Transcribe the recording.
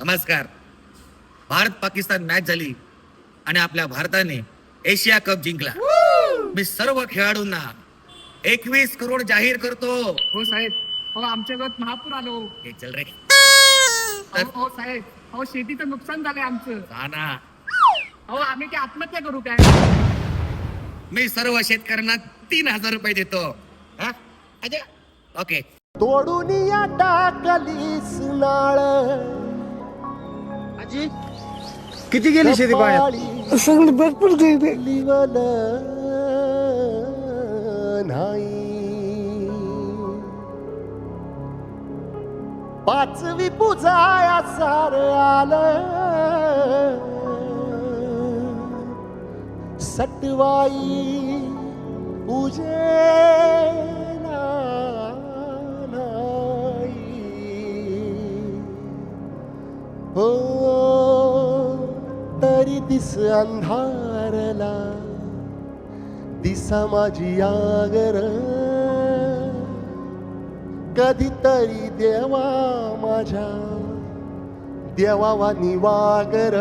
नमस्कार. भारत पाकिस्तान मॅच झाली आणि आपल्या भारताने एशिया कप जिंकला. मी सर्व खेळाडूंना एकवीस करोड जाहीर करतो. हो साहेब. हो आमच्या गावात महापूर आलो. हे चल रे. हो हो साहेब. हो शेतीचं नुकसान झालंय आमचं. हा ना. हो आम्ही ते आत्महत्या करू काय? मी सर्व शेतकऱ्यांना तीन हजार रुपये देतो. हा? अजय? ओके. तोडून या टाकलीस नाळ. किती गेली शेती पाण्यात? सगळी भरपूर लिवल नाही पाचवी पूजाया सार आलं सटवाई पूजेला नाही. हो. तरी दिस अंधारला दिसा माझी आगर. कधीतरी देवा माझ्या देवावा निवागर